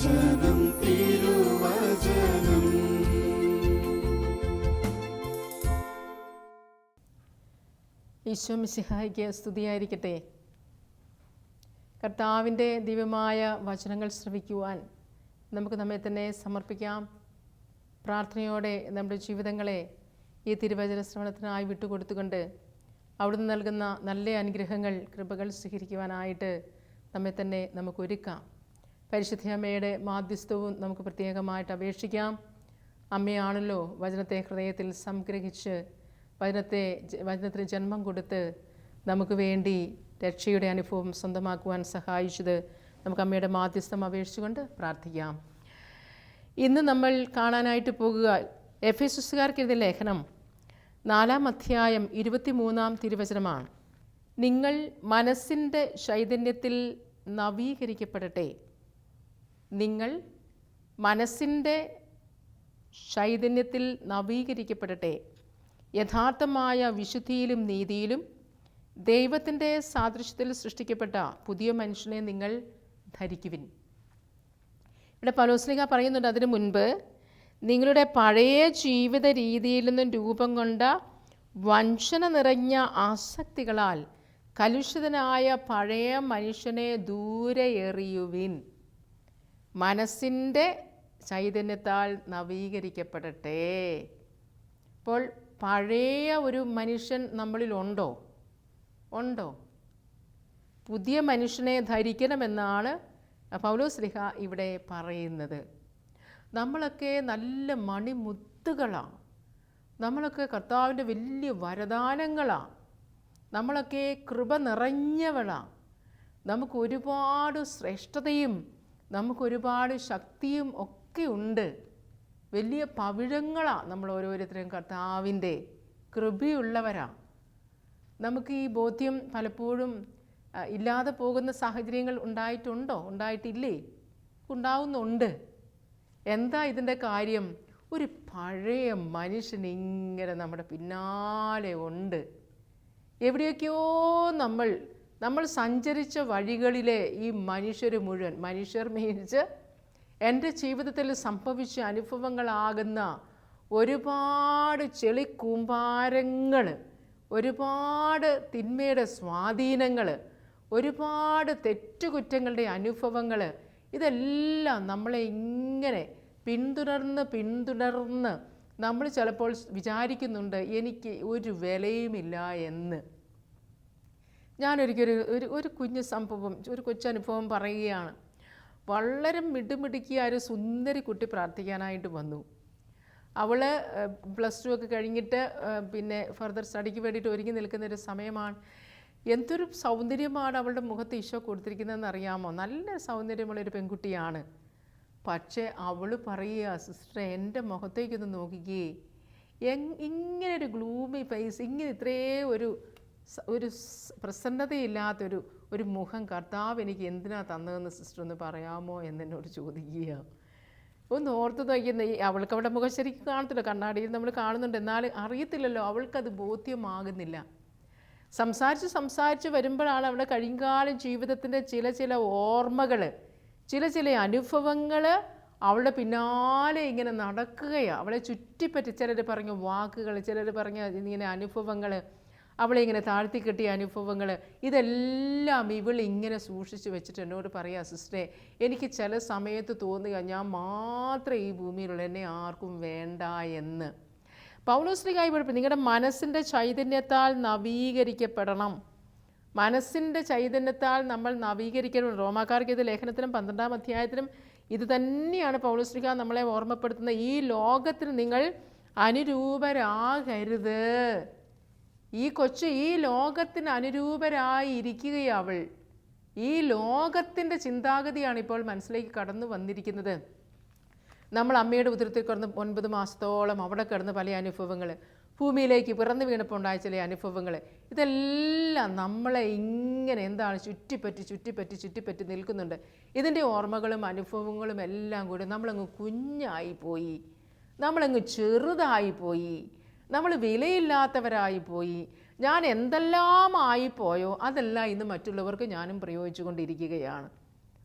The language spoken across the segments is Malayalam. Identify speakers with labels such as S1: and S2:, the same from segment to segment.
S1: തിരുവചനം. തിരുവചനം
S2: സ്തുതിയായിരിക്കട്ടെ. കർത്താവിന്റെ ദിവ്യമായ വചനങ്ങൾ ശ്രവിക്കുവാൻ നമുക്ക് നമ്മെ തന്നെ സമർപ്പിക്കാം. പ്രാർത്ഥനയോടെ നമ്മുടെ ജീവിതങ്ങളെ ഈ തിരുവചന ശ്രവണത്തിനായി വിട്ടുകൊടുത്തുകൊണ്ട് അവിടുന്ന് നൽകുന്ന നല്ല അനുഗ്രഹങ്ങൾ കൃപകൾ സ്വീകരിക്കുവാനായിട്ട് നമ്മെ തന്നെ നമുക്ക് ഒരുക്കാം പരിശുദ്ധ അമ്മയുടെ മാധ്യസ്ഥവും നമുക്ക് പ്രത്യേകമായിട്ട് അപേക്ഷിക്കാം. അമ്മയാണല്ലോ വചനത്തെ ഹൃദയത്തിൽ സംഗ്രഹിച്ച് വചനത്തെ വചനത്തിന് ജന്മം കൊടുത്ത് നമുക്ക് വേണ്ടി രക്ഷയുടെ അനുഭവം സ്വന്തമാക്കുവാൻ സഹായിച്ചത് നമുക്ക് അമ്മയുടെ മാധ്യസ്ഥം അപേക്ഷിച്ചുകൊണ്ട് പ്രാർത്ഥിക്കാം. ഇന്ന് നമ്മൾ കാണാനായിട്ട് പോകുക എഫ് എസുകാർക്കെഴുതിയ ലേഖനം നാലാം അധ്യായം ഇരുപത്തിമൂന്നാം തിരുവചനമാണ്. നിങ്ങൾ മനസ്സിന്റെ ചൈതന്യത്തിൽ നവീകരിക്കപ്പെടട്ടെ. നിങ്ങൾ മനസ്സിന്റെ ചൈതന്യത്തിൽ നവീകരിക്കപ്പെടട്ടെ. യഥാർത്ഥമായ വിശുദ്ധിയിലും നീതിയിലും ദൈവത്തിന്റെ സാദൃശ്യത്തിൽ സൃഷ്ടിക്കപ്പെട്ട പുതിയ മനുഷ്യനെ നിങ്ങൾ ധരിക്കുവിൻ. ഇവിടെ പലോസ്ലിക പറയുന്നുണ്ട് അതിനു മുൻപ് നിങ്ങളുടെ പഴയ ജീവിത രീതിയിൽ നിന്നും രൂപം കൊണ്ട വഞ്ചന നിറഞ്ഞ ആസക്തികളാൽ കലുഷിതനായ പഴയ മനുഷ്യനെ ദൂരെ എറിയുവിൻ. മനസ്സിന്റെ ചൈതന്യത്താൽ നവീകരിക്കപ്പെടട്ടെ. ഇപ്പോൾ പഴയ ഒരു മനുഷ്യൻ നമ്മളിലുണ്ടോ? ഉണ്ടോ? പുതിയ മനുഷ്യനെ ധരിക്കണമെന്നാണ് പൗലോസ് ലിഹ ഇവിടെ പറയുന്നത്. നമ്മളൊക്കെ നല്ല മണിമുത്തുകളാണ്. നമ്മളൊക്കെ കർത്താവിന്റെ വലിയ വരദാനങ്ങളാണ്. നമ്മളൊക്കെ കൃപ നിറഞ്ഞവളാണ്. നമുക്ക് ഒരുപാട് ശ്രേഷ്ഠതയും നമുക്കൊരുപാട് ശക്തിയും ഒക്കെ ഉണ്ട്. വലിയ പവിഴങ്ങളാണ് നമ്മൾ ഓരോരുത്തരും കർത്താവിന്റെ കൃപയുള്ളവരാണ് നമുക്ക് ഈ ബോധ്യം പലപ്പോഴും ഇല്ലാതെ പോകുന്ന സാഹചര്യങ്ങൾ ഉണ്ടായിട്ടുണ്ടോ? ഉണ്ടായിട്ടില്ലേ? ഉണ്ടാവുന്നുണ്ട്. എന്താ ഇതിന്റെ കാര്യം? ഒരു പഴയ മനുഷ്യൻ ഇങ്ങനെ നമ്മുടെ പിന്നാലെ ഉണ്ട്. എവിടെയൊക്കെയോ നമ്മൾ നമ്മൾ സഞ്ചരിച്ച വഴികളിലെ ഈ മനുഷ്യർ മുഴുവൻ മനുഷ്യർ മീൻസ് എന്റെ ജീവിതത്തിൽ സംഭവിച്ച അനുഭവങ്ങളാകുന്ന ഒരുപാട് ചെളിക്കൂമ്പാരങ്ങൾ ഒരുപാട് തിന്മയുടെ സ്വാധീനങ്ങൾ ഒരുപാട് തെറ്റുകുറ്റങ്ങളുടെ അനുഭവങ്ങൾ ഇതെല്ലാം നമ്മളെ ഇങ്ങനെ പിന്തുടർന്ന് പിന്തുടർന്ന് നമ്മൾ ചിലപ്പോൾ വിചാരിക്കുന്നുണ്ട് എനിക്ക് ഒരു വിലയുമില്ല എന്ന്. ഞാനൊരിക്കലും ഒരു ഒരു കുഞ്ഞു സംഭവം ഒരു കൊച്ചനുഭവം പറയുകയാണ്. വളരെ മിടുമിടുക്കിയ ഒരു സുന്ദരി കുട്ടി പ്രാർത്ഥിക്കാനായിട്ട് വന്നു. അവൾ പ്ലസ് ടു ഒക്കെ കഴിഞ്ഞിട്ട് പിന്നെ ഫർദർ സ്റ്റഡിക്ക് വേണ്ടിയിട്ട് ഒരുങ്ങി നിൽക്കുന്ന ഒരു സമയമാണ്. എന്തൊരു സൗന്ദര്യമാണ് അവളുടെ മുഖത്ത് ഈശോ കൊടുത്തിരിക്കുന്നതെന്ന് അറിയാമോ? നല്ല സൗന്ദര്യമുള്ളൊരു പെൺകുട്ടിയാണ്. പക്ഷേ അവൾ പറയുക സിസ്റ്ററെ എന്റെ മുഖത്തേക്കൊന്ന് നോക്കിക്കേ. എങ് ഇങ്ങനെ ഒരു ഗ്ലൂമി ഫേസ് ഇങ്ങനെ ഇത്രേ ഒരു ഒരു പ്രസന്നതയില്ലാത്തൊരു ഒരു മുഖം കർത്താവ് എനിക്ക് എന്തിനാ തന്നതെന്ന് സിസ്റ്റർ ഒന്ന് പറയാമോ എന്നെന്നോട് ചോദിക്കുക. ഒന്ന് ഓർത്ത് നോക്കുന്ന ഈ അവൾക്ക് അവിടെ മുഖം ശരിക്കും കാണത്തില്ല. കണ്ണാടിയിൽ നമ്മൾ കാണുന്നുണ്ട്. എന്നാൽ അറിയത്തില്ലല്ലോ അവൾക്കത് ബോധ്യമാകുന്നില്ല. സംസാരിച്ച് സംസാരിച്ച് വരുമ്പോഴാണ് അവളുടെ കഴിങ്കാലം ജീവിതത്തിന്റെ ചില ചില ഓർമ്മകൾ ചില ചില അനുഭവങ്ങൾ അവളുടെ പിന്നാലെ ഇങ്ങനെ നടക്കുകയാണ് അവളെ ചുറ്റിപ്പറ്റി ചിലർ പറഞ്ഞ വാക്കുകൾ ചിലർ പറഞ്ഞ ഇങ്ങനെ അനുഭവങ്ങൾ അവളെ ഇങ്ങനെ താഴ്ത്തി കെട്ടിയ അനുഭവങ്ങൾ ഇതെല്ലാം ഇവൾ ഇങ്ങനെ സൂക്ഷിച്ച് വെച്ചിട്ട് എന്നോട് പറയാ സിസ്റ്ററെ എനിക്ക് ചില സമയത്ത് തോന്നുക ഞാൻ മാത്രം ഈ ഭൂമിയിലുള്ള എന്നെ ആർക്കും വേണ്ട എന്ന്. പൗലോസ്ലികായി പഠിപ്പ് നിങ്ങളുടെ മനസ്സിന്റെ ചൈതന്യത്താൽ നവീകരിക്കപ്പെടണം. മനസ്സിന്റെ ചൈതന്യത്താൽ നമ്മൾ നവീകരിക്കണം റോമാക്കാർക്ക് ഇത് ലേഖനത്തിലും പന്ത്രണ്ടാം അധ്യായത്തിലും ഇത് തന്നെയാണ് പൗലോസ്ലിക നമ്മളെ ഓർമ്മപ്പെടുത്തുന്നത് ഈ ലോകത്തിന് നിങ്ങൾ അനുരൂപരാകരുത്. ഈ കൊച്ചു ഈ ലോകത്തിന് അനുരൂപരായി ഇരിക്കുകയവൾ ഈ ലോകത്തിന്റെ ചിന്താഗതിയാണ് ഇപ്പോൾ മനസ്സിലേക്ക് കടന്നു വന്നിരിക്കുന്നത്. നമ്മൾ അമ്മയുടെ ഉദരത്തിൽ കിടന്ന് ഒൻപത് മാസത്തോളം അവിടെ കിടന്ന് പല അനുഭവങ്ങൾ ഭൂമിയിലേക്ക് പിറന്നു വീണപ്പോൾ ഉണ്ടായ ചില അനുഭവങ്ങൾ ഇതെല്ലാം നമ്മളെ ഇങ്ങനെ എന്താണ് ചുറ്റിപ്പറ്റി ചുറ്റിപ്പറ്റി ചുറ്റിപ്പറ്റി നിൽക്കുന്നുണ്ട്. ഇതിന്റെ ഓർമ്മകളും അനുഭവങ്ങളും എല്ലാം കൂടി നമ്മളങ്ങ് കുഞ്ഞായി പോയി. നമ്മളങ്ങ് ചെറുതായി പോയി. നമ്മൾ വിലയില്ലാത്തവരായി പോയി. ഞാൻ എന്തെല്ലാം ആയിപ്പോയോ അതെല്ലാം ഇന്ന് മറ്റുള്ളവർക്ക് ഞാനും പ്രയോഗിച്ചു കൊണ്ടിരിക്കുകയാണ്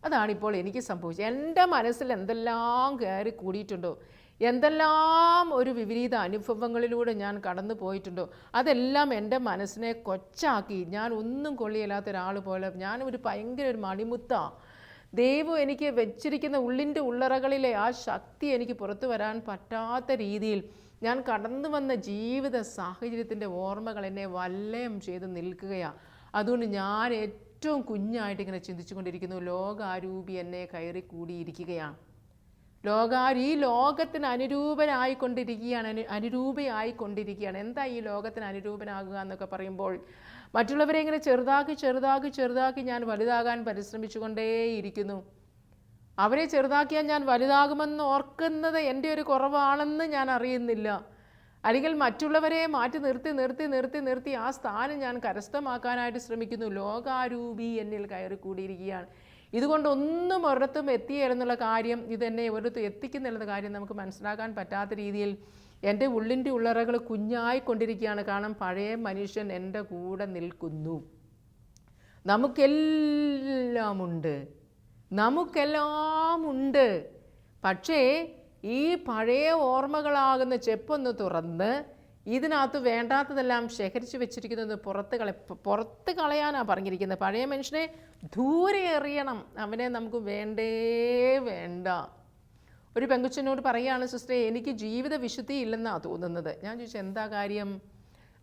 S2: അതാണിപ്പോൾ എനിക്ക് സംഭവിച്ചത്. എന്റെ മനസ്സിൽ എന്തെല്ലാം കയറി കൂടിയിട്ടുണ്ടോ? എന്തെല്ലാം ഒരു വിപരീത അനുഭവങ്ങളിലൂടെ ഞാൻ കടന്നു പോയിട്ടുണ്ടോ? അതെല്ലാം എന്റെ മനസ്സിനെ കൊച്ചാക്കി. ഞാൻ ഒന്നും കൊള്ളിയില്ലാത്ത ഒരാൾ പോലെ. ഞാൻ ഒരു ഭയങ്കര ഒരു മണിമുത്ത. ദൈവം എനിക്ക് വെച്ചിരിക്കുന്ന ഉള്ളിന്റെ ഉള്ളറകളിലെ ആ ശക്തി എനിക്ക് പുറത്തു വരാൻ പറ്റാത്ത രീതിയിൽ ഞാൻ കടന്നു വന്ന ജീവിത സാഹചര്യത്തിന്റെ ഓർമ്മകൾ എന്നെ വല്ലയം ചെയ്ത് നിൽക്കുകയാണ് അതുകൊണ്ട് ഞാൻ ഏറ്റവും കുഞ്ഞായിട്ട് ഇങ്ങനെ ചിന്തിച്ചുകൊണ്ടിരിക്കുന്നു. ലോകാരൂപി എന്നെ കയറി കൂടിയിരിക്കുകയാണ് ലോകാരു ഈ ലോകത്തിന് അനുരൂപനായിക്കൊണ്ടിരിക്കുകയാണ് അനു അനുരൂപയായിക്കൊണ്ടിരിക്കുകയാണ്. എന്താ ഈ ലോകത്തിന് അനുരൂപനാകുക എന്നൊക്കെ പറയുമ്പോൾ മറ്റുള്ളവരെ ഇങ്ങനെ ചെറുതാക്കി ചെറുതാക്കി ചെറുതാക്കി ഞാൻ വലുതാകാൻ പരിശ്രമിച്ചുകൊണ്ടേയിരിക്കുന്നു. അവരെ ചെറുതാക്കിയാൽ ഞാൻ വലുതാകുമെന്ന് ഓർക്കുന്നത് എന്റെ ഒരു കുറവാണെന്ന് ഞാൻ അറിയുന്നില്ല. അല്ലെങ്കിൽ മറ്റുള്ളവരെ മാറ്റി നിർത്തി നിർത്തി നിർത്തി നിർത്തി ആ സ്ഥാനം ഞാൻ കരസ്ഥമാക്കാനായിട്ട് ശ്രമിക്കുന്നു. ലോകാരൂപി എന്നിൽ കയറി കൂടിയിരിക്കുകയാണ്. ഇതുകൊണ്ട് ഒന്നും ഒരിടത്തും എത്തിയെന്നുള്ള കാര്യം ഇതെന്നെ ഒരിടത്തും എത്തിക്കുന്നില്ലെന്ന കാര്യം നമുക്ക് മനസ്സിലാക്കാൻ പറ്റാത്ത രീതിയിൽ എന്റെ ഉള്ളിന്റെ ഉള്ളറകൾ കുഞ്ഞായിക്കൊണ്ടിരിക്കുകയാണ്. കാരണം പഴയ മനുഷ്യൻ എന്റെ കൂടെ നിൽക്കുന്നു. നമുക്കെല്ലാമുണ്ട്. നമുക്കെല്ലാമുണ്ട് പക്ഷേ ഈ പഴയ ഓർമ്മകളാകുന്ന ചെപ്പൊന്ന് തുറന്ന് ഇതിനകത്ത് വേണ്ടാത്തതെല്ലാം ശേഖരിച്ച് വെച്ചിരിക്കുന്നത് പുറത്ത് കള പുറത്ത് കളയാനാണ് പറഞ്ഞിരിക്കുന്നത്. പഴയ മനുഷ്യനെ ദൂരെ എറിയണം. അവനെ നമുക്ക് വേണ്ടേ വേണ്ട. ഒരു പെങ്കുച്ചനോട് പറയുകയാണ് സിസ്റ്ററെ എനിക്ക് ജീവിത വിശുദ്ധി ഇല്ലെന്നാണ് തോന്നുന്നത്. ഞാൻ ചോദിച്ചു എന്താ കാര്യം?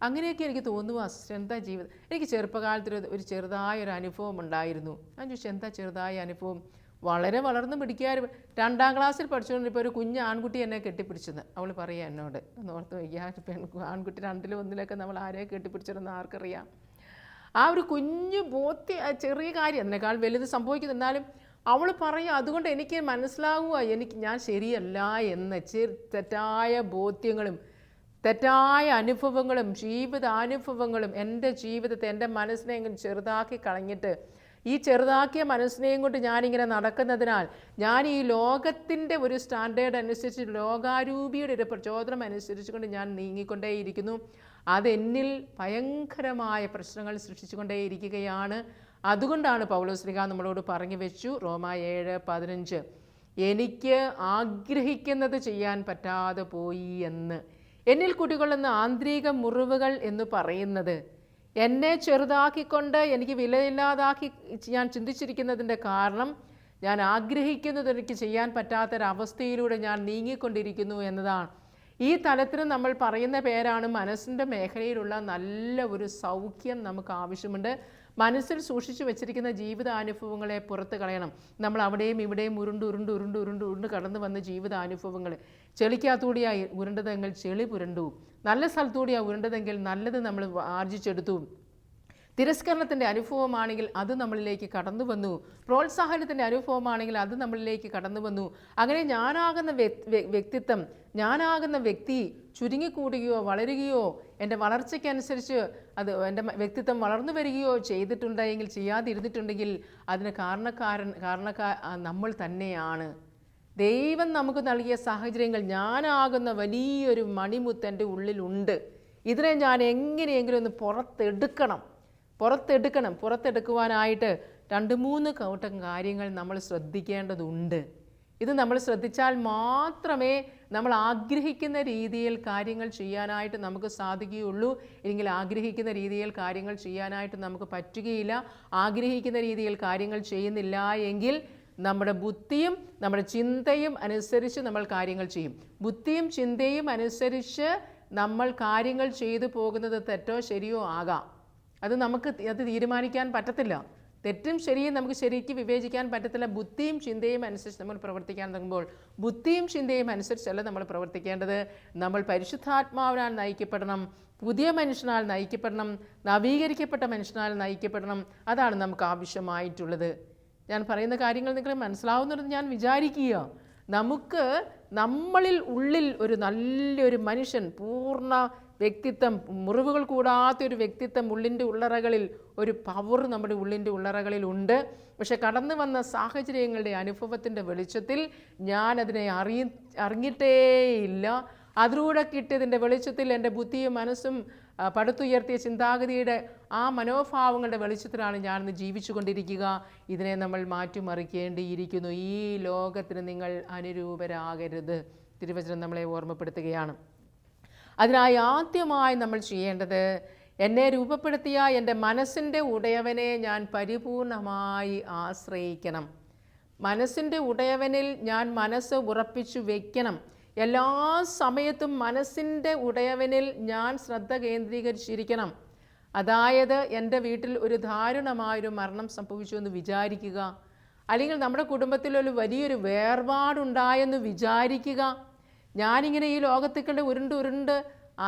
S2: അങ്ങനെയൊക്കെ എനിക്ക് തോന്നുക എന്താ ജീവിതം? എനിക്ക് ചെറുപ്പകാലത്തൊരു ഒരു- ഒരു ചെറുതായ ഒരു അനുഭവം ഉണ്ടായിരുന്നു. ഞാൻ ചോദിച്ചു എന്താ ചെറുതായ അനുഭവം? വളരെ വളർന്നു പിടിക്കാറ് രണ്ടാം ക്ലാസ്സിൽ പഠിച്ചുകൊണ്ട് ഇപ്പോൾ ഒരു കുഞ്ഞ് ആൺകുട്ടി എന്നെ കെട്ടിപ്പിടിച്ചത് അവൾ പറയാം എന്നോട്. ഓർത്ത് വയ്ക്കുക. പെൺ ആൺകുട്ടി രണ്ടിലും ഒന്നിലൊക്കെ നമ്മൾ ആരെ കെട്ടിപ്പിടിച്ചിരുന്ന ആർക്കറിയാം. ആ ഒരു കുഞ്ഞു ബോധ്യ ചെറിയ കാര്യം അതിനേക്കാൾ വലുത് സംഭവിക്കുന്നു എന്നാലും അവൾ പറയും അതുകൊണ്ട് എനിക്ക് മനസ്സിലാവുക എനിക്ക് ഞാൻ ശരിയല്ല എന്ന്. ചെറു തെറ്റായ ബോധ്യങ്ങളും തെറ്റായ അനുഭവങ്ങളും ജീവിതാനുഭവങ്ങളും എന്റെ ജീവിതത്തെ എന്റെ മനസ്സിനെ ഇങ്ങനെ ചെറുതാക്കി കളഞ്ഞിട്ട് ഈ ചെറുതാക്കിയ മനസ്സിനെയും കൊണ്ട് ഞാനിങ്ങനെ നടക്കുന്നതിനാൽ ഞാൻ ഈ ലോകത്തിന്റെ ഒരു സ്റ്റാൻഡേർഡ് അനുസരിച്ച് ലോകാരൂപിയുടെ ഒരു പ്രചോദനം അനുസരിച്ചുകൊണ്ട് ഞാൻ നീങ്ങിക്കൊണ്ടേയിരിക്കുന്നു. അതെന്നിൽ ഭയങ്കരമായ പ്രശ്നങ്ങൾ സൃഷ്ടിച്ചുകൊണ്ടേയിരിക്കുകയാണ്. അതുകൊണ്ടാണ് പൗലോസ്ലിക നമ്മളോട് പറഞ്ഞു വെച്ചു റോമ ഏഴ് പതിനഞ്ച് എനിക്ക് ആഗ്രഹിക്കുന്നത് ചെയ്യാൻ പറ്റാതെ പോയി എന്ന്. എന്നിൽ കുടികൊള്ളുന്ന ആന്തരിക മുറിവുകൾ എന്ന് പറയുന്നത്. എന്നെ ചെറുതാക്കിക്കൊണ്ട് എനിക്ക് വിലയില്ലാതാക്കി ഞാൻ ചിന്തിച്ചിരിക്കുന്നതിന്റെ കാരണം ഞാൻ ആഗ്രഹിക്കുന്നത് എനിക്ക് ചെയ്യാൻ പറ്റാത്തൊരവസ്ഥയിലൂടെ ഞാൻ നീങ്ങിക്കൊണ്ടിരിക്കുന്നു എന്നതാണ്. ഈ തലത്തിന് നമ്മൾ പറയുന്ന പേരാണ് മനസ്സിന്റെ മേഖലയിലുള്ള നല്ല ഒരു സൗഖ്യം നമുക്ക് ആവശ്യമുണ്ട്. മനസ്സിൽ സൂക്ഷിച്ചു വെച്ചിരിക്കുന്ന ജീവിതാനുഭവങ്ങളെ പുറത്ത് കളയണം. നമ്മൾ അവിടെയും ഇവിടെയും ഉരുണ്ട് ഉരുണ്ട് ഉരുണ്ട് ഉരുണ്ട് ഉരുണ്ട് കടന്നു വന്ന ജീവിതാനുഭവങ്ങൾ ചെളിക്കകത്തൂടിയായി ഉരുണ്ടതെങ്കിൽ ചെളി പുരണ്ടു. നല്ല സ്ഥലത്തൂടിയാണ് ഉരുണ്ടതെങ്കിൽ നല്ലത് നമ്മൾ ആർജിച്ചെടുത്തു. തിരസ്കരണത്തിന്റെ അനുഭവമാണെങ്കിൽ അത് നമ്മളിലേക്ക് കടന്നു വന്നു. പ്രോത്സാഹനത്തിന്റെ അനുഭവമാണെങ്കിൽ അത് നമ്മളിലേക്ക് കടന്നു വന്നു. അങ്ങനെ ഞാനാകുന്ന വ്യക്- വ്യക്തിത്വം ഞാനാകുന്ന വ്യക്തി ചുരുങ്ങിക്കൂടുകയോ വളരുകയോ എന്റെ വളർച്ചയ്ക്കനുസരിച്ച് അത് എന്റെ വ്യക്തിത്വം വളർന്നു വരികയോ ചെയ്തിട്ടുണ്ടെങ്കിൽ ചെയ്യാതിരുന്നിട്ടുണ്ടെങ്കിൽ അതിന് കാരണക്കാരൻ കാരണക്കാ നമ്മൾ തന്നെയാണ്. ദൈവം നമുക്ക് നൽകിയ സാഹചര്യങ്ങൾ ഞാനാകുന്ന വലിയൊരു മണിമുത്ത് എന്റെ ഉള്ളിലുണ്ട്. ഇതിനെ ഞാൻ എങ്ങനെയെങ്കിലും ഒന്ന് പുറത്തെടുക്കണം. പുറത്തെടുക്കണം. പുറത്തെടുക്കുവാനായിട്ട് രണ്ട് മൂന്ന് കൗട്ടം കാര്യങ്ങൾ നമ്മൾ ശ്രദ്ധിക്കേണ്ടതുണ്ട്. ഇത് നമ്മൾ ശ്രദ്ധിച്ചാൽ മാത്രമേ നമ്മൾ ആഗ്രഹിക്കുന്ന രീതിയിൽ കാര്യങ്ങൾ ചെയ്യാനായിട്ട് നമുക്ക് സാധിക്കുകയുള്ളൂ. ഇല്ലെങ്കിൽ ആഗ്രഹിക്കുന്ന രീതിയിൽ കാര്യങ്ങൾ ചെയ്യാനായിട്ട് നമുക്ക് പറ്റുകയില്ല. ആഗ്രഹിക്കുന്ന രീതിയിൽ കാര്യങ്ങൾ ചെയ്യുന്നില്ല എങ്കിൽ നമ്മുടെ ബുദ്ധിയും നമ്മുടെ ചിന്തയും അനുസരിച്ച് നമ്മൾ കാര്യങ്ങൾ ചെയ്യും. ബുദ്ധിയും ചിന്തയും അനുസരിച്ച് നമ്മൾ കാര്യങ്ങൾ ചെയ്തു പോകുന്നത് തെറ്റോ ശരിയോ ആകാം. അത് നമുക്ക് അത് തീരുമാനിക്കാൻ പറ്റത്തില്ല. തെറ്റും ശരിയും നമുക്ക് ശരിക്ക് വിവേചിക്കാൻ പറ്റത്തില്ല. ബുദ്ധിയും ചിന്തയും അനുസരിച്ച് നമ്മൾ പ്രവർത്തിക്കാൻ തുടങ്ങുമ്പോൾ ബുദ്ധിയും ചിന്തയും അനുസരിച്ചല്ല നമ്മൾ പ്രവർത്തിക്കേണ്ടത്? നമ്മൾ പരിശുദ്ധാത്മാവിനാൽ നയിക്കപ്പെടണം പുതിയ മനുഷ്യനാൽ നയിക്കപ്പെടണം നവീകരിക്കപ്പെട്ട മനുഷ്യനാൽ നയിക്കപ്പെടണം. അതാണ് നമുക്ക് ആവശ്യമായിട്ടുള്ളത്. ഞാൻ പറയുന്ന കാര്യങ്ങൾ നിങ്ങൾ മനസ്സിലാവുന്നുണ്ടെന്ന് ഞാൻ വിചാരിക്കുക. നമുക്ക് നമ്മളിൽ ഉള്ളിൽ ഒരു നല്ലൊരു മനുഷ്യൻ പൂർണ വ്യക്തിത്വം മുറിവുകൾ കൂടാത്ത ഒരു വ്യക്തിത്വം ഉള്ളിന്റെ ഉള്ളറകളിൽ ഒരു പവർ നമ്മുടെ ഉള്ളിന്റെ ഉള്ളറകളിൽ ഉണ്ട്. പക്ഷെ കടന്നു വന്ന സാഹചര്യങ്ങളുടെ അനുഭവത്തിന്റെ വെളിച്ചത്തിൽ ഞാൻ അതിനെ അറിയി അറിഞ്ഞിട്ടേയില്ല. അതിലൂടെ കിട്ടിയതിന്റെ വെളിച്ചത്തിൽ എന്റെ ബുദ്ധിയും മനസ്സും പടുത്തുയർത്തിയ ചിന്താഗതിയുടെ ആ മനോഭാവങ്ങളുടെ വെളിച്ചത്തിലാണ് ഞാനിന്ന് ജീവിച്ചു കൊണ്ടിരിക്കുക ഇതിനെ നമ്മൾ മാറ്റിമറിക്കേണ്ടിയിരിക്കുന്നു. ഈ ലോകത്തിന് നിങ്ങൾ അനുരൂപരാകരുത്. തിരുവചനം നമ്മളെ ഓർമ്മപ്പെടുത്തുകയാണ്. അതിനായി ആദ്യമായി നമ്മൾ ചെയ്യേണ്ടത് എന്നെ രൂപപ്പെടുത്തിയ എന്റെ മനസ്സിന്റെ ഉടയവനെ ഞാൻ പരിപൂർണമായി ആശ്രയിക്കണം. മനസ്സിന്റെ ഉടയവനിൽ ഞാൻ മനസ്സ് ഉറപ്പിച്ചു വെക്കണം. എല്ലാ സമയത്തും മനസ്സിന്റെ ഉടയവനിൽ ഞാൻ ശ്രദ്ധ കേന്ദ്രീകരിച്ചിരിക്കണം. അതായത് എന്റെ വീട്ടിൽ ഒരു ദാരുണമായൊരു മരണം സംഭവിച്ചു എന്ന് വിചാരിക്കുക. അല്ലെങ്കിൽ നമ്മുടെ കുടുംബത്തിൽ ഒരു വലിയൊരു വേർപാടുണ്ടായെന്ന് വിചാരിക്കുക. ഞാനിങ്ങനെ ഈ ലോകത്തിൽ കണ്ട് ഉരുണ്ട് ഉരുണ്ട്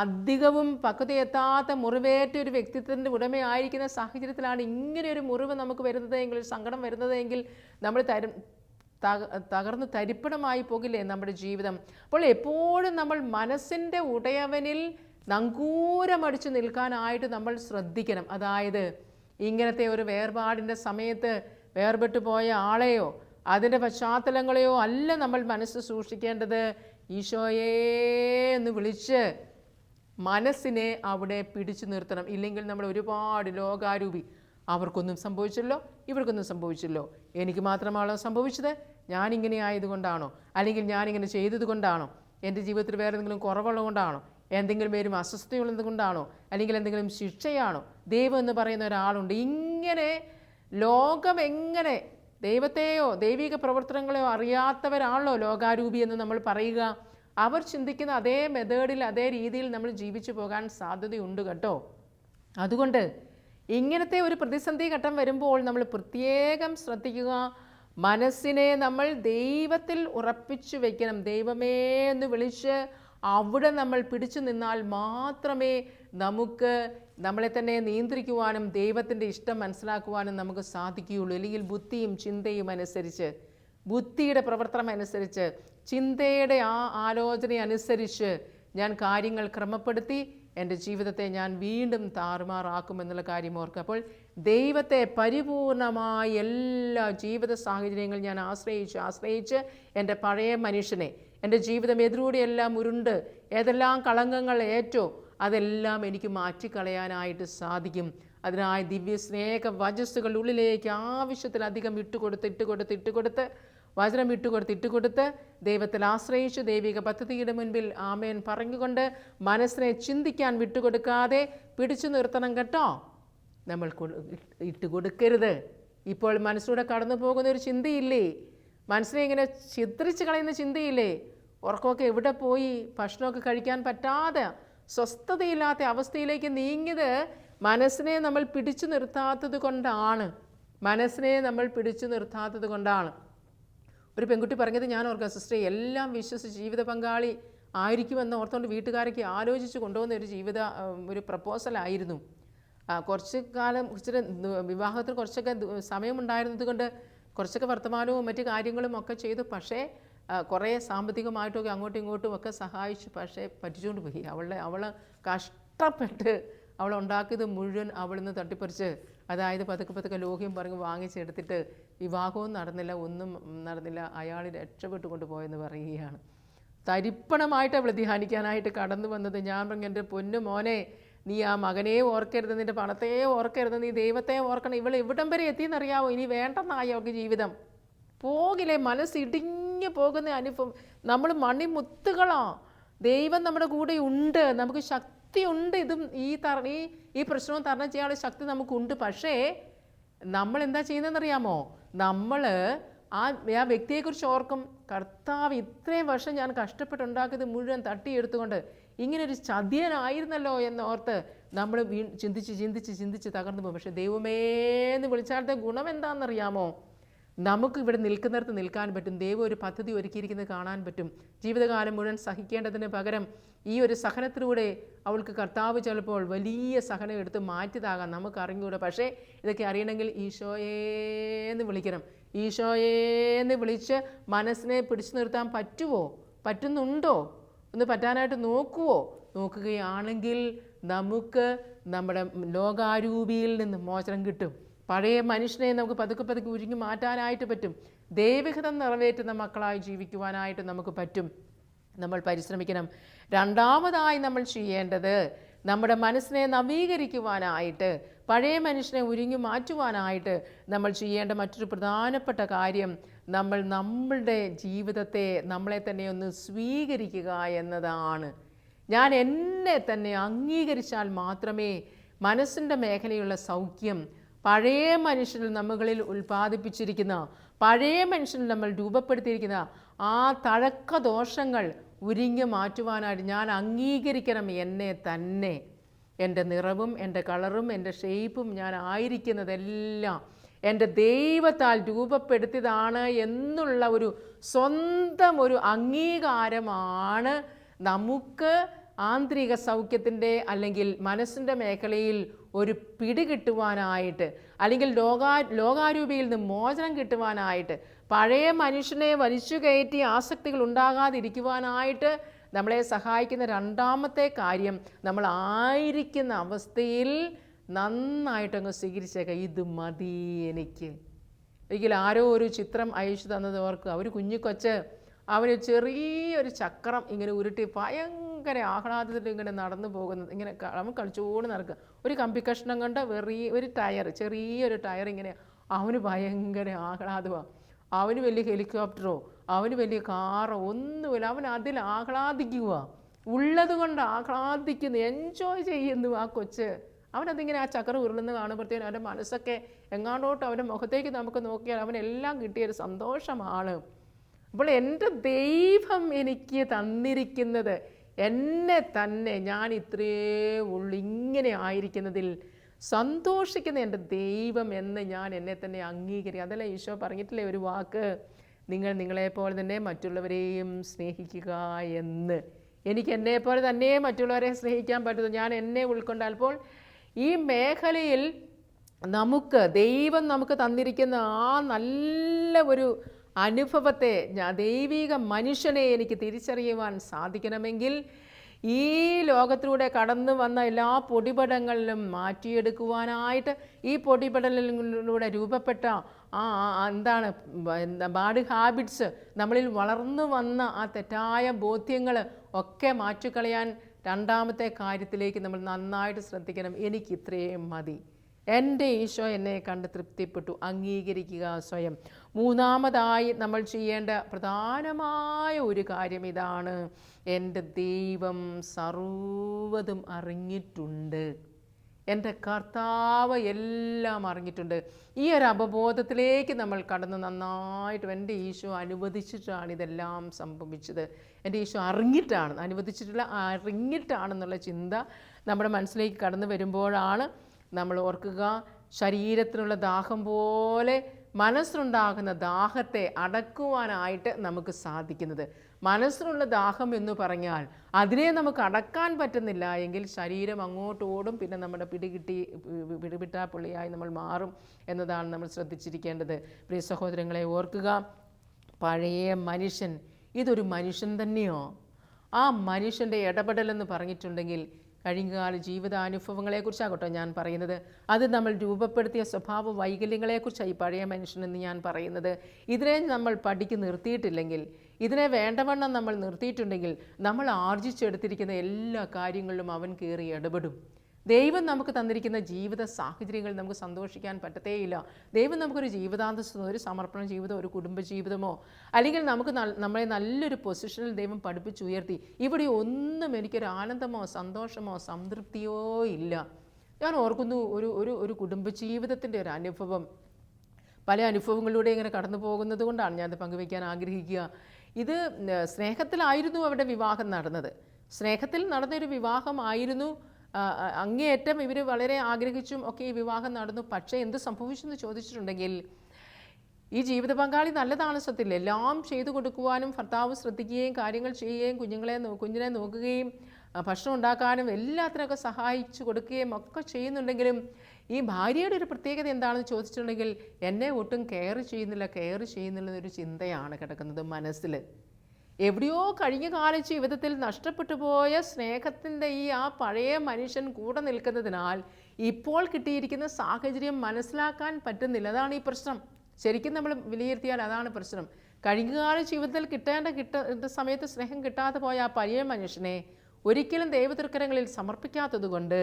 S2: അധികവും പക്വതയെത്താത്ത മുറിവേറ്റ ഒരു വ്യക്തിത്വത്തിന്റെ ഉടമയായിരിക്കുന്ന സാഹചര്യത്തിലാണ് ഇങ്ങനെ ഒരു മുറിവ് നമുക്ക് വരുന്നത് എങ്കിൽ സങ്കടം വരുന്നത് എങ്കിൽ നമ്മൾ തരും തകർന്ന് തരിപ്പണമായി പോകില്ലേ നമ്മുടെ ജീവിതം. അപ്പോൾ എപ്പോഴും നമ്മൾ മനസ്സിന്റെ ഉടയവനിൽ നങ്കൂരമടിച്ചു നിൽക്കാനായിട്ട് നമ്മൾ ശ്രദ്ധിക്കണം. അതായത് ഇങ്ങനത്തെ ഒരു വേർപാടിന്റെ സമയത്ത് വേർപെട്ടു പോയ ആളെയോ അതിന്റെ പശ്ചാത്തലങ്ങളെയോ അല്ല നമ്മൾ മനസ്സ് സൂക്ഷിക്കേണ്ടത്. ഈശോയെ എന്ന് വിളിച്ച് മനസ്സിനെ അവിടെ പിടിച്ചു നിർത്തണം. ഇല്ലെങ്കിൽ നമ്മൾ ഒരുപാട് ലോകാരൂപി. അവർക്കൊന്നും സംഭവിച്ചല്ലോ ഇവർക്കൊന്നും സംഭവിച്ചല്ലോ. എനിക്ക് മാത്രമാണോ സംഭവിച്ചത്? ഞാനിങ്ങനെ ആയതുകൊണ്ടാണോ? അല്ലെങ്കിൽ ഞാനിങ്ങനെ ചെയ്തത് കൊണ്ടാണോ എന്റെ ജീവിതത്തിൽ വേറെ എന്തെങ്കിലും കുറവുള്ളത് കൊണ്ടാണോ എന്തെങ്കിലും പേരും അസ്വസ്ഥയുള്ളത് കൊണ്ടാണോ അല്ലെങ്കിൽ എന്തെങ്കിലും ശിക്ഷയാണോ? ദൈവം എന്ന് പറയുന്ന ഒരാളുണ്ട്. ഇങ്ങനെ ലോകം എങ്ങനെ ദൈവത്തെയോ ദൈവിക പ്രവർത്തനങ്ങളെയോ അറിയാത്തവരാണല്ലോ ലോകാരൂപി എന്ന് നമ്മൾ പറയുക. അവർ ചിന്തിക്കുന്ന അതേ മെത്തേഡിൽ അതേ രീതിയിൽ നമ്മൾ ജീവിച്ചു പോകാൻ സാധ്യതയുണ്ട് കേട്ടോ. അതുകൊണ്ട് ഇങ്ങനത്തെ ഒരു പ്രതിസന്ധി ഘട്ടം വരുമ്പോൾ നമ്മൾ പ്രത്യേകം ശ്രദ്ധിക്കുക. മനസ്സിനെ നമ്മൾ ദൈവത്തിൽ ഉറപ്പിച്ചു വയ്ക്കണം ദൈവമേ എന്ന് വിളിച്ച് അവിടെ നമ്മൾ പിടിച്ചു നിന്നാൽ മാത്രമേ നമുക്ക് നമ്മളെ തന്നെ നിയന്ത്രിക്കുവാനും ദൈവത്തിന്റെ ഇഷ്ടം മനസ്സിലാക്കുവാനും നമുക്ക് സാധിക്കുകയുള്ളൂ. അല്ലെങ്കിൽ ബുദ്ധിയും ചിന്തയും അനുസരിച്ച് ബുദ്ധിയുടെ പ്രവർത്തനം അനുസരിച്ച് ചിന്തയുടെ ആ ആലോചന അനുസരിച്ച് ഞാൻ കാര്യങ്ങൾ ക്രമപ്പെടുത്തി എന്റെ ജീവിതത്തെ ഞാൻ വീണ്ടും താറുമാറാക്കുമെന്നുള്ള കാര്യം ഓർക്കുക. അപ്പോൾ ദൈവത്തെ പരിപൂർണമായി എല്ലാ ജീവിത സാഹചര്യങ്ങളും ഞാൻ ആശ്രയിച്ച് ആശ്രയിച്ച് എന്റെ പഴയ മനുഷ്യനെ എന്റെ ജീവിതം എതിരൂടെയെല്ലാം ഉരുണ്ട് ഏതെല്ലാം കളങ്കങ്ങൾ ഏറ്റോ അതെല്ലാം എനിക്ക് മാറ്റിക്കളയാനായിട്ട് സാധിക്കും. അതിനായി ദിവ്യ സ്നേഹ വജസ്സുകൾ ഉള്ളിലേക്ക് ആവശ്യത്തിലധികം ഇട്ടുകൊടുത്ത് ഇട്ടുകൊടുത്ത് ഇട്ടുകൊടുത്ത് വചനം വിട്ടുകൊടുത്ത് ഇട്ടുകൊടുത്ത് ദൈവത്തിൽ ആശ്രയിച്ച് ദൈവിക പദ്ധതിയുടെ മുൻപിൽ ആമേൻ പറഞ്ഞുകൊണ്ട് മനസ്സിനെ ചിന്തിക്കാൻ വിട്ടുകൊടുക്കാതെ പിടിച്ചു നിർത്തണം കേട്ടോ. നമ്മൾ കൊ- ഇട്ട് കൊടുക്കരുത്. ഇപ്പോൾ മനസ്സിലൂടെ കടന്നു പോകുന്ന ഒരു ചിന്തയില്ലേ? മനസ്സിനെ ഇങ്ങനെ ചിത്രിച്ച് കളയുന്ന ചിന്തയില്ലേ? ഉറക്കമൊക്കെ എവിടെ പോയി? ഭക്ഷണമൊക്കെ കഴിക്കാൻ പറ്റാതെ സ്വസ്ഥതയില്ലാത്ത അവസ്ഥയിലേക്ക് നീങ്ങിയത് മനസ്സിനെ നമ്മൾ പിടിച്ചു നിർത്താത്തത് കൊണ്ടാണ്. മനസ്സിനെ നമ്മൾ പിടിച്ചു നിർത്താത്തത് കൊണ്ടാണ്. ഒരു പെൺകുട്ടി പറഞ്ഞത് ഞാൻ ഓർക്കാം. സിസ്റ്റർ എല്ലാം വിശ്വസിച്ച് ജീവിത പങ്കാളി ആയിരിക്കുമെന്ന് ഓർത്തുകൊണ്ട് വീട്ടുകാരൊക്കെ ആലോചിച്ച് കൊണ്ടുവന്ന ഒരു ജീവിത ഒരു പ്രപ്പോസലായിരുന്നു കുറച്ച് കാലം ഇച്ചിരി വിവാഹത്തിന് കുറച്ചൊക്കെ സമയമുണ്ടായിരുന്നത് കൊണ്ട് കുറച്ചൊക്കെ വർത്തമാനവും മറ്റു കാര്യങ്ങളും ഒക്കെ ചെയ്തു. പക്ഷേ കുറേ സാമ്പത്തികമായിട്ടൊക്കെ അങ്ങോട്ടും ഇങ്ങോട്ടും ഒക്കെ സഹായിച്ചു പക്ഷേ പറ്റിച്ചുകൊണ്ട് പോയി. അവളെ അവൾ കഷ്ടപ്പെട്ട് അവൾ ഉണ്ടാക്കിയത് മുഴുവൻ അവളിന്ന് തട്ടിപ്പറിച്ച് അതായത് പതുക്കെ പതുക്കെ ലോഹ്യം പറഞ്ഞ് വാങ്ങിച്ചെടുത്തിട്ട് വിവാഹവും നടന്നില്ല ഒന്നും നടന്നില്ല. അയാൾ രക്ഷപ്പെട്ടു കൊണ്ടുപോയെന്ന് പറയുകയാണ്. തരിപ്പണമായിട്ട് അവൾ ധ്യാനിക്കാനായിട്ട് കടന്നു വന്നത്. ഞാൻ പറഞ്ഞു എന്റെ പൊന്നു മോനെ നീ ആ മകനെ ഓർക്കരുത്. നിന്റെ പണത്തെ ഓർക്കരുത്. നീ ദൈവത്തെ ഓർക്കണം. ഇവൾ എവിടം വരെ എത്തിയെന്നറിയാവോ? ഇനി വേണ്ടെന്നായി അവൾക്ക് ജീവിതം. പോകില്ലേ? മനസ്സ് ഇടിഞ്ഞു പോകുന്ന അനുഭവം. നമ്മൾ മണിമുത്തുകളാ ദൈവം നമ്മുടെ കൂടെ ഉണ്ട്. നമുക്ക് ശക്തിയുണ്ട് ഇതും ഈ തർ ഈ ഈ പ്രശ്നവും തരണം ചെയ്യാനുള്ള ശക്തി നമുക്കുണ്ട്. പക്ഷേ നമ്മൾ എന്താ ചെയ്യുന്നതെന്നറിയാമോ? നമ്മൾ ആ ആ വ്യക്തിയെക്കുറിച്ച് ഓർക്കും കർത്താവ് ഇത്രയും വർഷം ഞാൻ കഷ്ടപ്പെട്ടുണ്ടാക്കിയത് മുഴുവൻ തട്ടിയെടുത്തുകൊണ്ട് ഇങ്ങനൊരു ചതിയനായിരുന്നല്ലോ എന്നോർത്ത് നമ്മൾ വീ ചിന്തിച്ച് ചിന്തിച്ച് ചിന്തിച്ച് തകർന്നു പോകും. പക്ഷേ ദൈവമേ എന്ന് വിളിച്ചാലത്തെ ഗുണം എന്താണെന്നറിയാമോ? നമുക്ക് ഇവിടെ നിൽക്കുന്നിടത്ത് നിൽക്കാൻ പറ്റും. ദൈവം ഒരു പദ്ധതി ഒരുക്കിയിരിക്കുന്നത് കാണാൻ പറ്റും. ജീവിതകാലം മുഴുവൻ സഹിക്കേണ്ടതിന് പകരം ഈ ഒരു സഹനത്തിലൂടെ അവൾക്ക് കർത്താവ് ചിലപ്പോൾ വലിയ സഹനം എടുത്ത് മാറ്റിയതാകാം. നമുക്ക് അറിഞ്ഞുകൂടെ. പക്ഷേ ഇതൊക്കെ അറിയണമെങ്കിൽ ഈശോയേന്ന് വിളിക്കണം. ഈശോയേന്ന് വിളിച്ച് മനസ്സിനെ പിടിച്ചു നിർത്താൻ പറ്റുമോ പറ്റുന്നുണ്ടോ? ഒന്ന് പറ്റാനായിട്ട് നോക്കുവോ? നോക്കുകയാണെങ്കിൽ നമുക്ക് നമ്മുടെ ലോകാരൂപിയിൽ നിന്ന് മോചനം കിട്ടും. പഴയ മനുഷ്യനെ നമുക്ക് പതുക്കെ പതുക്കെ ഉരുങ്ങി മാറ്റാനായിട്ട് പറ്റും. ദൈവഹിതം നിറവേറ്റുന്ന മക്കളായി ജീവിക്കുവാനായിട്ട് നമുക്ക് പറ്റും. നമ്മൾ പരിശ്രമിക്കണം. രണ്ടാമതായി നമ്മൾ ചെയ്യേണ്ടത് നമ്മുടെ മനസ്സിനെ നവീകരിക്കുവാനായിട്ട് പഴയ മനുഷ്യനെ ഉരുങ്ങി മാറ്റുവാനായിട്ട് നമ്മൾ ചെയ്യേണ്ട മറ്റൊരു പ്രധാനപ്പെട്ട കാര്യം നമ്മൾ നമ്മളുടെ ജീവിതത്തെ നമ്മളെ തന്നെ ഒന്ന് സ്വീകരിക്കുക എന്നതാണ്. ഞാൻ എന്നെ തന്നെ അംഗീകരിച്ചാൽ മാത്രമേ മനസ്സിന്റെ മേഖലയുള്ള സൗഖ്യം പഴയ മനുഷ്യരിൽ നമ്മളിൽ ഉൽപ്പാദിപ്പിച്ചിരിക്കുന്ന പഴയ മനുഷ്യനിൽ നമ്മൾ രൂപപ്പെടുത്തിയിരിക്കുന്ന ആ തഴക്ക ദോഷങ്ങൾ ഉരിഞ്ഞു മാറ്റുവാനായിട്ട് ഞാൻ അംഗീകരിക്കണം. എന്നെ തന്നെ. എന്റെ നിറവും എന്റെ കളറും എന്റെ ഷേപ്പും ഞാൻ ആയിരിക്കുന്നതെല്ലാം എന്റെ ദൈവത്താൽ രൂപപ്പെടുത്തിയതാണ് എന്നുള്ള ഒരു സ്വന്തം ഒരു അംഗീകാരമാണ് നമുക്ക് ആന്തരിക സൗഖ്യത്തിന്റെ അല്ലെങ്കിൽ മനസ്സിന്റെ മേഖലയിൽ ഒരു പിടി കിട്ടുവാനായിട്ട് അല്ലെങ്കിൽ ലോകാ ലോകാരൂപിയിൽ നിന്ന് മോചനം കിട്ടുവാനായിട്ട് പഴയ മനുഷ്യനെ വലിച്ചു കയറ്റി ആസക്തികൾ ഉണ്ടാകാതിരിക്കുവാനായിട്ട് നമ്മളെ സഹായിക്കുന്ന രണ്ടാമത്തെ കാര്യം നമ്മൾ ആയിരിക്കുന്ന അവസ്ഥയിൽ നന്നായിട്ടങ്ങ് സ്വീകരിച്ചേക്കാം ഇത് മതി എനിക്ക്. ഒരിക്കൽ ആരോ ഒരു ചിത്രം അയച്ചു തന്നത് ഓർക്കുക. അവർ കുഞ്ഞിക്കൊച്ച് അവന് ചെറിയൊരു ചക്രം ഇങ്ങനെ ഉരുട്ടി ഭയങ്കര ആഹ്ലാദത്തിൽ ഇങ്ങനെ നടന്നു പോകുന്നത്. ഇങ്ങനെ അവൻ കളിച്ചുകൊണ്ട് നടക്കുക. ഒരു കമ്പി കഷ്ണം കൊണ്ട് വെറിയ ഒരു ടയർ ചെറിയൊരു ടയർ ഇങ്ങനെ അവന് ഭയങ്കര ആഹ്ലാദമാണ് അവന് വലിയ ഹെലികോപ്റ്ററോ അവന് വലിയ കാറോ ഒന്നുമില്ല. അവൻ അതിൽ ആഹ്ലാദിക്കുക ഉള്ളത് കൊണ്ട് ആഹ്ലാദിക്കുന്നു. എൻജോയ് ചെയ്യുന്നു ആ കൊച്ച്. അവനതിങ്ങനെ ആ ചക്ര ഉരുളുന്ന കാണുമ്പോഴത്തേനും അവന്റെ മനസ്സൊക്കെ എങ്ങാണ്ടോട്ട് അവന്റെ മുഖത്തേക്ക് നമുക്ക് നോക്കിയാൽ അവനെല്ലാം കിട്ടിയൊരു സന്തോഷമാണ്. അപ്പോൾ എന്റെ ദൈവം എനിക്ക് തന്നിരിക്കുന്നത് എന്നെ തന്നെ ഞാൻ ഇത്രയേ ഉള്ളു. ഇങ്ങനെ ആയിരിക്കുന്നതിൽ സന്തോഷിക്കുന്ന എന്റെ ദൈവം എന്ന് ഞാൻ എന്നെ തന്നെ അംഗീകരിക്കുക അതല്ല ഈശോ പറഞ്ഞിട്ടില്ലേ ഒരു വാക്ക്? നിങ്ങൾ നിങ്ങളെപ്പോലെ തന്നെ മറ്റുള്ളവരെയും സ്നേഹിക്കുക എന്ന്. എനിക്ക് എന്നെപ്പോലെ തന്നെ മറ്റുള്ളവരെ സ്നേഹിക്കാൻ പറ്റുന്നു. ഞാൻ എന്നെ ഉൾക്കൊണ്ടാൽപ്പോൾ ഈ മേഖലയിൽ നമുക്ക് ദൈവം നമുക്ക് തന്നിരിക്കുന്ന ആ നല്ല ഒരു അനുഭവത്തെ ദൈവിക മനുഷ്യനെ എനിക്ക് തിരിച്ചറിയുവാൻ സാധിക്കണമെങ്കിൽ ഈ ലോകത്തിലൂടെ കടന്നു വന്ന എല്ലാ പൊടിപടങ്ങളിലും മാറ്റിയെടുക്കുവാനായിട്ട് ഈ പൊടിപടലിലൂടെ രൂപപ്പെട്ട ആ, എന്താണ് എന്താ ബാഡ് ഹാബിറ്റ്സ് നമ്മളിൽ വളർന്നു വന്ന ആ തെറ്റായ ബോധ്യങ്ങൾ ഒക്കെ മാറ്റിക്കളയാൻ രണ്ടാമത്തെ കാര്യത്തിലേക്ക് നമ്മൾ നന്നായിട്ട് ശ്രദ്ധിക്കണം. എനിക്ക് ഇത്രയും മതി. എന്റെ ഈശോ എന്നെ കണ്ട് തൃപ്തിപ്പെട്ടു. അംഗീകരിക്കുക സ്വയം. മൂന്നാമതായി നമ്മൾ ചെയ്യേണ്ട പ്രധാനമായ ഒരു കാര്യം ഇതാണ്. എന്റെ ദൈവം സർവതും അറിഞ്ഞിട്ടുണ്ട്. എന്റെ കർത്താവ് എല്ലാം അറിഞ്ഞിട്ടുണ്ട്. ഈ ഒരു അവബോധത്തിലേക്ക് നമ്മൾ കടന്ന് നന്നായിട്ട് എന്റെ ഈശോ അനുവദിച്ചിട്ടാണ് ഇതെല്ലാം സംഭവിച്ചത്. എന്റെ ഈശോ അറിഞ്ഞിട്ടാണ് അനുവദിച്ചിട്ടുള്ള അറിഞ്ഞിട്ടാണെന്നുള്ള ചിന്ത നമ്മുടെ മനസ്സിലേക്ക് കടന്നു വരുമ്പോഴാണ് നമ്മൾ ഓർക്കുക. ശരീരത്തിനുള്ള ദാഹം പോലെ മനസ്സിനുണ്ടാകുന്ന ദാഹത്തെ അടക്കുവാനായിട്ട് നമുക്ക് സാധിക്കുന്നത്. മനസ്സിനുള്ള ദാഹം എന്ന് പറഞ്ഞാൽ അതിനെ നമുക്ക് അടക്കാൻ പറ്റുന്നില്ല എങ്കിൽ ശരീരം അങ്ങോട്ടോടും പിന്നെ നമ്മുടെ പിടികിട്ടി പിടിപിട്ടാ പുള്ളിയായി നമ്മൾ മാറും എന്നതാണ് നമ്മൾ ശ്രദ്ധിച്ചിരിക്കേണ്ടത്. പ്രിയ സഹോദരങ്ങളെ ഓർക്കുക പഴയ മനുഷ്യൻ ഇതൊരു മനുഷ്യൻ തന്നെയോ? ആ മനുഷ്യന്റെ ഇടപെടലെന്ന് പറഞ്ഞിട്ടുണ്ടെങ്കിൽ കഴിഞ്ഞകാല ജീവിതാനുഭവങ്ങളെക്കുറിച്ചാകട്ടെ ഞാൻ പറയുന്നത്. അത് നമ്മൾ രൂപപ്പെടുത്തിയ സ്വഭാവ വൈകല്യങ്ങളെക്കുറിച്ചാണ് ഈ പഴയ മനുഷ്യനെന്ന് ഞാൻ പറയുന്നത്. ഇതിനെ നമ്മൾ പഠിക്ക് നിർത്തിയിട്ടില്ലെങ്കിൽ ഇതിനെ വേണ്ടവണ്ണം നമ്മൾ നിർത്തിയിട്ടുണ്ടെങ്കിൽ നമ്മൾ ആർജിച്ചെടുത്തിരിക്കുന്ന എല്ലാ കാര്യങ്ങളിലും അവൻ കയറി ഇടപെടും. ദൈവം നമുക്ക് തന്നിരിക്കുന്ന ജീവിത സാഹചര്യങ്ങളിൽ നമുക്ക് സന്തോഷിക്കാൻ പറ്റത്തേയില്ല. ദൈവം നമുക്കൊരു ജീവിതാന്തസ്ഥ ഒരു സമർപ്പണ ജീവിതമോ ഒരു കുടുംബജീവിതമോ അല്ലെങ്കിൽ നമുക്ക് നമ്മളെ നല്ലൊരു പൊസിഷനിൽ ദൈവം പഠിപ്പിച്ചുയർത്തി. ഇവിടെ ഒന്നും എനിക്കൊരു ആനന്ദമോ സന്തോഷമോ സംതൃപ്തിയോ ഇല്ല. ഞാൻ ഓർക്കുന്നു ഒരു ഒരു ഒരു കുടുംബജീവിതത്തിന്റെ ഒരു അനുഭവം. പല അനുഭവങ്ങളിലൂടെ ഇങ്ങനെ കടന്നു പോകുന്നത് കൊണ്ടാണ് ഞാനത് പങ്കുവയ്ക്കാൻ ആഗ്രഹിക്കുക. ഇത് സ്നേഹത്തിലായിരുന്നു അവിടെ വിവാഹം നടന്നത്. സ്നേഹത്തിൽ നടന്നൊരു വിവാഹമായിരുന്നു. അങ്ങേയറ്റം ഇവർ വളരെ ആഗ്രഹിച്ചും ഒക്കെ ഈ വിവാഹം നടന്നു. പക്ഷേ എന്ത് സംഭവിച്ചു എന്ന് ചോദിച്ചിട്ടുണ്ടെങ്കിൽ ഈ ജീവിത പങ്കാളി നല്ലതാണ് സത്യത്തിൽ. എല്ലാം ചെയ്തു കൊടുക്കുവാനും ഭർത്താവ് ശ്രദ്ധിക്കുകയും കാര്യങ്ങൾ ചെയ്യുകയും കുഞ്ഞുങ്ങളെ കുഞ്ഞിനെ നോക്കുകയും ഭക്ഷണം ഉണ്ടാക്കാനും എല്ലാത്തിനൊക്കെ സഹായിച്ചു കൊടുക്കുകയും ഒക്കെ ചെയ്യുന്നുണ്ടെങ്കിലും ഈ ഭാര്യയുടെ ഒരു പ്രത്യേകത എന്താണെന്ന് ചോദിച്ചിട്ടുണ്ടെങ്കിൽ എന്നെ ഒട്ടും കെയർ ചെയ്യുന്നില്ല കെയർ ചെയ്യുന്നില്ല എന്നൊരു ചിന്തയാണ് കിടക്കുന്നത് മനസ്സിൽ. എവിടെയോ കഴിഞ്ഞ കാല ജീവിതത്തിൽ നഷ്ടപ്പെട്ടു പോയ സ്നേഹത്തിന്റെ ഈ ആ പഴയ മനുഷ്യൻ കൂടെ നിൽക്കുന്നതിനാൽ ഇപ്പോൾ കിട്ടിയിരിക്കുന്ന സാഹചര്യം മനസ്സിലാക്കാൻ പറ്റുന്നില്ല. അതാണ് ഈ പ്രശ്നം. ശരിക്കും നമ്മൾ വിലയിരുത്തിയാൽ അതാണ് പ്രശ്നം. കഴിഞ്ഞകാല ജീവിതത്തിൽ കിട്ടേണ്ട കിട്ട സമയത്ത് സ്നേഹം കിട്ടാതെ പോയ ആ പഴയ മനുഷ്യനെ ഒരിക്കലും ദൈവതൃക്കരങ്ങളിൽ സമർപ്പിക്കാത്തതുകൊണ്ട്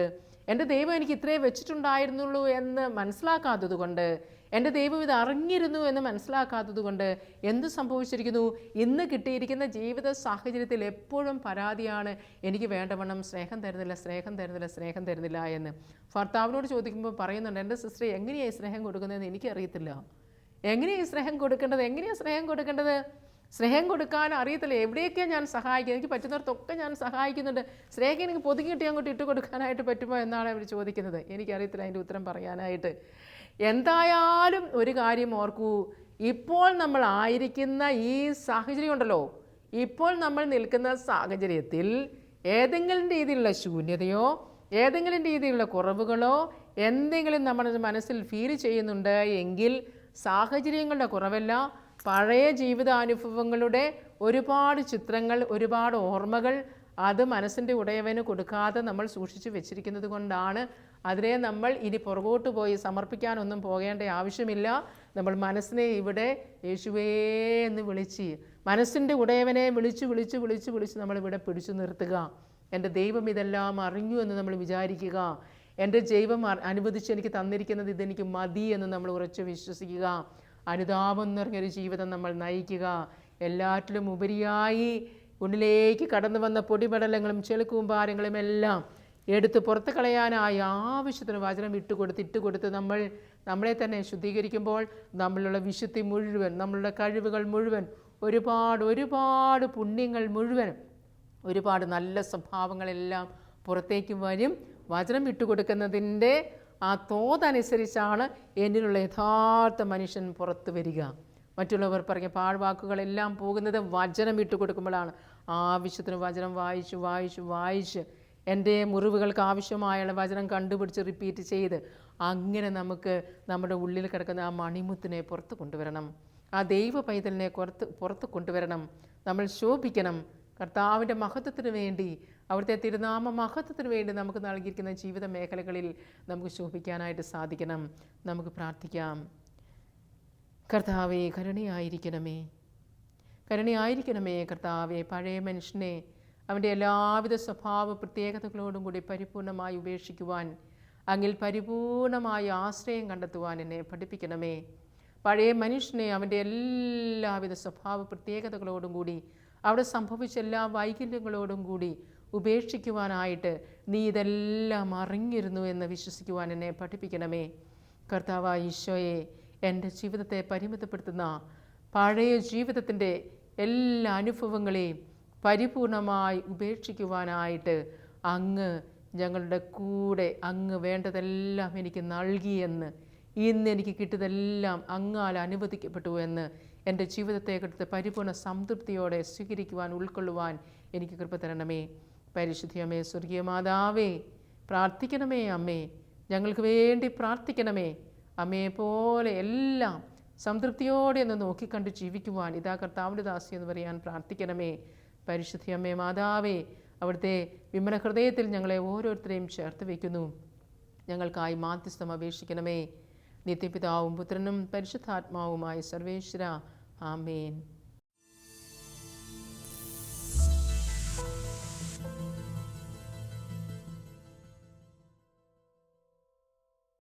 S2: എന്റെ ദൈവം എനിക്ക് ഇത്രേ വെച്ചിട്ടുണ്ടായിരുന്നുള്ളൂ എന്ന് മനസ്സിലാക്കാത്തത് കൊണ്ട് എന്റെ ദൈവം ഇത് അറിഞ്ഞിരുന്നു എന്ന് മനസ്സിലാക്കാത്തത് കൊണ്ട് എന്ത് സംഭവിച്ചിരിക്കുന്നു? ഇന്ന് കിട്ടിയിരിക്കുന്ന ജീവിത സാഹചര്യത്തിൽ എപ്പോഴും പരാതിയാണ് എനിക്ക് വേണ്ടവണ്ണം സ്നേഹം തരുന്നില്ല സ്നേഹം തരുന്നില്ല സ്നേഹം തരുന്നില്ല എന്ന്. ഭർത്താവിനോട് ചോദിക്കുമ്പോൾ പറയുന്നുണ്ട് എന്റെ സിസ്റ്റർ എങ്ങനെയാണ് സ്നേഹം കൊടുക്കുന്നതെന്ന് എനിക്കറിയത്തില്ല. എങ്ങനെയാണ് സ്നേഹം കൊടുക്കേണ്ടത്? എങ്ങനെയാണ് സ്നേഹം കൊടുക്കേണ്ടത്? സ്നേഹം കൊടുക്കാൻ അറിയത്തില്ല. എവിടെയൊക്കെയാണ് ഞാൻ സഹായിക്കുന്നത്? എനിക്ക് പറ്റുന്നിടത്തൊക്കെ ഞാൻ സഹായിക്കുന്നുണ്ട്. സ്നേഹം എനിക്ക് പൊതുങ്ങിയിട്ട് അങ്ങോട്ട് ഇട്ട് കൊടുക്കാനായിട്ട് പറ്റുമോ എന്നാണ് അവർ ചോദിക്കുന്നത്. എനിക്കറിയത്തില്ല അതിന്റെ ഉത്തരം പറയാനായിട്ട്. എന്തായാലും ഒരു കാര്യം ഓർക്കൂ. ഇപ്പോൾ നമ്മൾ ആയിരിക്കുന്ന ഈ സാഹചര്യം ഉണ്ടല്ലോ. ഇപ്പോൾ നമ്മൾ നിൽക്കുന്ന സാഹചര്യത്തിൽ ഏതെങ്കിലും രീതിയിലുള്ള ശൂന്യതയോ ഏതെങ്കിലും രീതിയിലുള്ള കുറവുകളോ എന്തെങ്കിലും നമ്മുടെ മനസ്സിൽ ഫീൽ ചെയ്യുന്നുണ്ട് എങ്കിൽ സാഹചര്യങ്ങളുടെ കുറവല്ല പഴയ ജീവിതാനുഭവങ്ങളുടെ ഒരുപാട് ചിത്രങ്ങൾ ഒരുപാട് ഓർമ്മകൾ അത് മനസ്സിന്റെ ഉടയവന് കൊടുക്കാതെ നമ്മൾ സൂക്ഷിച്ചു വെച്ചിരിക്കുന്നത് കൊണ്ടാണ്. അതിനെ നമ്മൾ ഇനി പുറകോട്ട് പോയി സമർപ്പിക്കാനൊന്നും പോകേണ്ട ആവശ്യമില്ല. നമ്മൾ മനസ്സിനെ ഇവിടെ യേശുവേ എന്ന് വിളിച്ച് മനസ്സിന്റെ ഉടയവനെ വിളിച്ച് വിളിച്ച് വിളിച്ച് വിളിച്ച് നമ്മളിവിടെ പിടിച്ചു നിർത്തുക. എന്റെ ദൈവം ഇതെല്ലാം അറിഞ്ഞു എന്ന് നമ്മൾ വിചാരിക്കുക. എന്റെ ജൈവം അനുവദിച്ച് എനിക്ക് തന്നിരിക്കുന്നത് ഇതെനിക്ക് മതി എന്ന് നമ്മൾ ഉറച്ചു വിശ്വസിക്കുക. അനുതാപം നിറഞ്ഞൊരു ജീവിതം നമ്മൾ നയിക്കുക. എല്ലാറ്റിലും ഉപരിയായി ഉള്ളിലേക്ക് കടന്നു വന്ന പൊടിപടലങ്ങളും ചെളുക്കൂമ്പാരങ്ങളും എല്ലാം എടുത്ത് പുറത്ത് കളയാനായി ആവശ്യത്തിന് വചനം ഇട്ടുകൊടുത്ത് ഇട്ടുകൊടുത്ത് നമ്മൾ നമ്മളെ തന്നെ ശുദ്ധീകരിക്കുമ്പോൾ നമ്മളുള്ള വിശുദ്ധി മുഴുവൻ നമ്മളുടെ കഴിവുകൾ മുഴുവൻ ഒരുപാട് ഒരുപാട് പുണ്യങ്ങൾ മുഴുവൻ ഒരുപാട് നല്ല സ്വഭാവങ്ങളെല്ലാം പുറത്തേക്ക് വരും. വചനം ഇട്ടുകൊടുക്കുന്നതിന്റെ ആ തോതനുസരിച്ചാണ് എന്നിലുള്ള യഥാർത്ഥ മനുഷ്യൻ പുറത്തു വരിക. മറ്റുള്ളവർ പറഞ്ഞ പാഴ്വാക്കുകളെല്ലാം പോകുന്നത് വചനം ഇട്ട് കൊടുക്കുമ്പോഴാണ്. ആവശ്യത്തിന് വചനം വായിച്ച് വായിച്ച് വായിച്ച് എന്റെ മുറിവുകൾക്ക് ആവശ്യമായുള്ള വചനം കണ്ടുപിടിച്ച് റിപ്പീറ്റ് ചെയ്ത് അങ്ങനെ നമുക്ക് നമ്മുടെ ഉള്ളിൽ കിടക്കുന്ന ആ മണിമുത്തിനെ പുറത്ത് കൊണ്ടുവരണം. ആ ദൈവ പൈതലിനെ പുറത്ത് പുറത്ത് കൊണ്ടുവരണം. നമ്മൾ ശോഭിക്കണം. കർത്താവിന്റെ മഹത്വത്തിന് വേണ്ടി അവിടുത്തെ തിരുനാമ മഹത്വത്തിന് വേണ്ടി നമുക്ക് നൽകിയിരിക്കുന്ന ജീവിത മേഖലകളിൽ നമുക്ക് ശോഭിക്കാനായിട്ട് സാധിക്കണം. നമുക്ക് പ്രാർത്ഥിക്കാം. കർത്താവെ കരുണയായിരിക്കണമേ. കരുണയായിരിക്കണമേ കർത്താവെ. പഴയ മനുഷ്യനെ അവന്റെ എല്ലാവിധ സ്വഭാവ പ്രത്യേകതകളോടും കൂടി പരിപൂർണമായി ഉപേക്ഷിക്കുവാൻ അങ്ങിൽ പരിപൂർണമായ ആശ്രയം കണ്ടെത്തുവാൻ എന്നെ പഠിപ്പിക്കണമേ. പഴയ മനുഷ്യനെ അവന്റെ എല്ലാവിധ സ്വഭാവ പ്രത്യേകതകളോടും കൂടി അവിടെ സംഭവിച്ച എല്ലാ വൈകല്യങ്ങളോടും കൂടി ഉപേക്ഷിക്കുവാനായിട്ട് നീ ഇതെല്ലാം അറിഞ്ഞിരുന്നു എന്ന് വിശ്വസിക്കുവാൻ എന്നെ പഠിപ്പിക്കണമേ. കർത്താവ് ഈശോയെ എന്റെ ജീവിതത്തെ പരിമിതപ്പെടുത്തുന്ന പഴയ ജീവിതത്തിന്റെ എല്ലാ അനുഭവങ്ങളെയും പരിപൂർണമായി ഉപേക്ഷിക്കുവാനായിട്ട് അങ്ങ് ഞങ്ങളുടെ കൂടെ അങ്ങ് വേണ്ടതെല്ലാം എനിക്ക് നൽകിയെന്ന് ഇന്ന് എനിക്ക് കിട്ടിയതെല്ലാം അങ്ങാൽ അനുവദിക്കപ്പെട്ടു എന്ന് എന്റെ ജീവിതത്തെ കിട്ടുന്ന പരിപൂർണ സംതൃപ്തിയോടെ സ്വീകരിക്കുവാൻ ഉൾക്കൊള്ളുവാൻ എനിക്ക് കൃപ തരണമേ. പരിശുദ്ധിയമ്മേ സ്വർഗീയ മാതാവേ പ്രാർത്ഥിക്കണമേ അമ്മേ ഞങ്ങൾക്ക് വേണ്ടി പ്രാർത്ഥിക്കണമേ. അമ്മയെ പോലെ എല്ലാം സംതൃപ്തിയോടെ ഒന്ന് നോക്കിക്കണ്ട് ജീവിക്കുവാൻ ഇതാ കർത്താവിന്റെ ദാസി എന്ന് പറയാൻ പ്രാർത്ഥിക്കണമേ. പരിശുദ്ധിയമ്മേ മാതാവേ അവിടുത്തെ വിമല ഹൃദയത്തിൽ ഞങ്ങളെ ഓരോരുത്തരെയും ചേർത്ത് വയ്ക്കുന്നു. ഞങ്ങൾക്കായി മാധ്യസ്ഥം അപേക്ഷിക്കണമേ. നിത്യപിതാവും പുത്രനും പരിശുദ്ധാത്മാവുമായ സർവേശ്വര ആമേൻ.